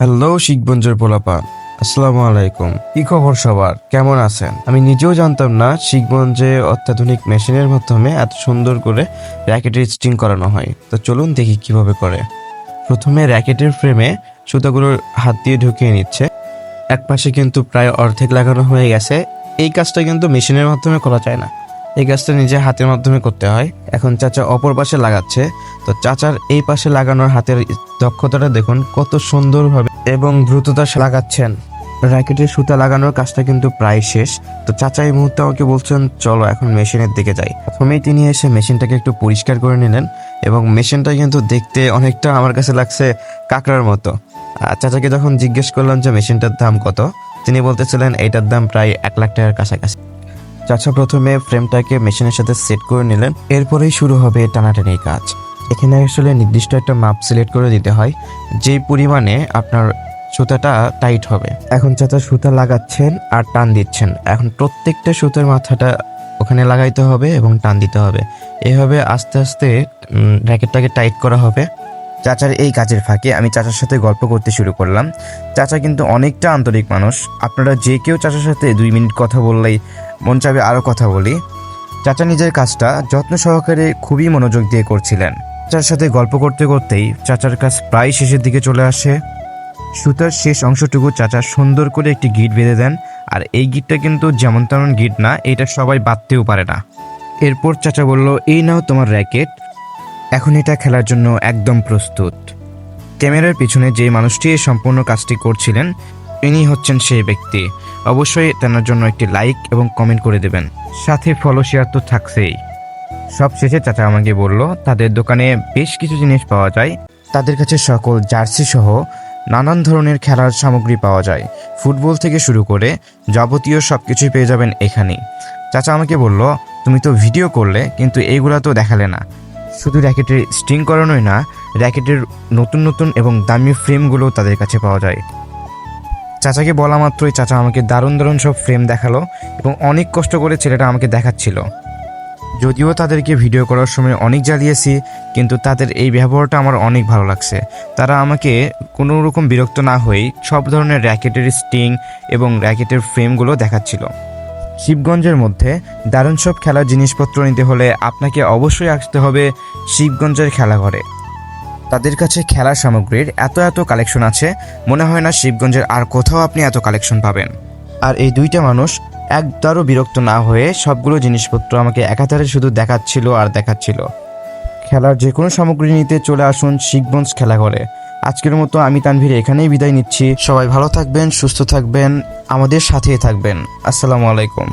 Hello শিখবঞ্জের পোলাপা। আসসালামু আলাইকুম। কি খবর সবার? কেমন আছেন? আমি নিজেও জানতাম না শিখগঞ্জে অত্যাধুনিক মেশিনের মাধ্যমে এত সুন্দর করে র্যাকেটের স্টিং করানো হয়। তো চলুন দেখি কীভাবে করে। প্রথমে র্যাকেটের ফ্রেমে সুতাগুলো হাত দিয়ে ঢুকিয়ে নিচ্ছে। এক পাশে কিন্তু প্রায় অর্ধেক লাগানো হয়ে গেছে। এই কাজটা কিন্তু মেশিনের মাধ্যমে করা যায় না। এই কাজটা নিজে হাতের মাধ্যমে করতে হয়। এখন চাচা অপর পাশে লাগাচ্ছে। তো চাচার এই পাশে লাগানোর হাতের দক্ষতাটা দেখুন, কত সুন্দরভাবে এবং দ্রুততা লাগাচ্ছেন। র্যাকেটের সুতা লাগানোর কাজটা কিন্তু প্রায় শেষ। তো চাচা এই মুহূর্তে আমাকে বলছেন, চলো এখন মেশিনের দিকে যাই। প্রথমেই তিনি এসে মেশিনটাকে একটু পরিষ্কার করে নিলেন এবং মেশিনটা কিন্তু দেখতে অনেকটা আমার কাছে লাগছে কাঁকড়ার মতো। চাচাকে যখন জিজ্ঞেস করলাম যে, মেশিনটার দাম কত? তিনি বলতেছিলেন এটার দাম প্রায় এক লাখ টাকার কাছাকাছি। চাচা প্রথমে ফ্রেমটাকে মেশিনের সাথে সেট করে নিলেন, এরপরেই শুরু হবে টানাটানির কাজ। এখানে আসলে নির্দিষ্ট একটা মাপ সিলেক্ট করে দিতে হয় যেই পরিমাণে আপনার সুতাটা টাইট হবে। এখন চাচা সুতা লাগাচ্ছেন আর টান দিচ্ছেন। এখন প্রত্যেকটা সুতার মাথাটা ওখানে লাগাইতে হবে এবং টান দিতে হবে। এভাবে আস্তে আস্তে র্যাকেটটাকে টাইট করা হবে। চাচার এই কাজের ফাঁকে আমি চাচার সাথে গল্প করতে শুরু করলাম। চাচা কিন্তু অনেকটা আন্তরিক মানুষ। আপনারা যে কেউ চাচার সাথে দুই মিনিট কথা বললেই মন চাবে আরও কথা বলি। চাচা নিজের কাজটা যত্ন সহকারে খুবই মনোযোগ দিয়ে করছিলেন। চাচার সাথে গল্প করতে করতেই চাচার কাজ প্রায় শেষের দিকে চলে আসে। সুতার শেষ অংশটুকু চাচা সুন্দর করে একটি গিট বেঁধে দেন, আর এই গিটটা কিন্তু যেমন তেমন গিট না, এটা সবাই বাঁধতেও পারে না। এরপর চাচা বলল, এই নাও তোমার র্যাকেট। এখন এটা খেলার জন্য একদম প্রস্তুত। ক্যামেরার পিছনে যে মানুষটি এই সম্পূর্ণ কাজটি করছিলেন, ইনি হচ্ছেন সেই ব্যক্তি। অবশ্যই তেনার জন্য একটি লাইক এবং কমেন্ট করে দেবেন। সাথে ফলো শেয়ার তো থাকছেই। সব শেষে চাচা আমাকে বলল, তাদের দোকানে বেশ কিছু জিনিস পাওয়া যায়। তাদের কাছে সকল জার্সি সহ নানান ধরনের খেলার সামগ্রী পাওয়া যায়। ফুটবল থেকে শুরু করে যাবতীয় সব কিছুই পেয়ে যাবেন এখানেই। চাচা আমাকে বলল, তুমি তো ভিডিও করলে, কিন্তু এইগুলা তো দেখালে না। শুধু র্যাকেটের স্ট্রিং করানোই না, র্যাকেটের নতুন নতুন এবং দামি ফ্রেমগুলো তাদের কাছে পাওয়া যায়। চাচাকে বলা মাত্রই চাচা আমাকে দারুণ দারুণ সব ফ্রেম দেখাল এবং অনেক কষ্ট করে ছেলেটা আমাকে দেখাচ্ছিল। যদিও তাদেরকে ভিডিও করার সময় অনেক জ্বালিয়েছি, কিন্তু তাদের এই ব্যবহারটা আমার অনেক ভালো লাগছে। তারা আমাকে কোনো রকম বিরক্ত না হয়েই সব ধরনের র্যাকেটের স্টিং এবং র্যাকেটের ফ্রেমগুলো দেখাচ্ছিল। শিবগঞ্জের মধ্যে দারুণ সব খেলার জিনিসপত্র নিতে হলে আপনাকে অবশ্যই আসতে হবে শিবগঞ্জের খেলাঘরে। তাদের কাছে খেলার সামগ্রীর এত এত কালেকশন আছে, মনে হয় না শিবগঞ্জের আর কোথাও আপনি এত কালেকশন পাবেন। আর এই দুইটা মানুষ একদারও বিরক্ত না হয়ে সবগুলো জিনিসপত্র আমাকে একাধারে শুধু দেখাচ্ছিল আর দেখাচ্ছিল। খেলার যে কোনো সামগ্রী নিতে চলে আসুন শিবগঞ্জ খেলাঘরে। আজকের মতো আমি তানভীর এখানেই বিদায় নিচ্ছি। সবাই ভালো থাকবেন, সুস্থ থাকবেন, আমাদের সাথেই থাকবেন। আসসালামু আলাইকুম।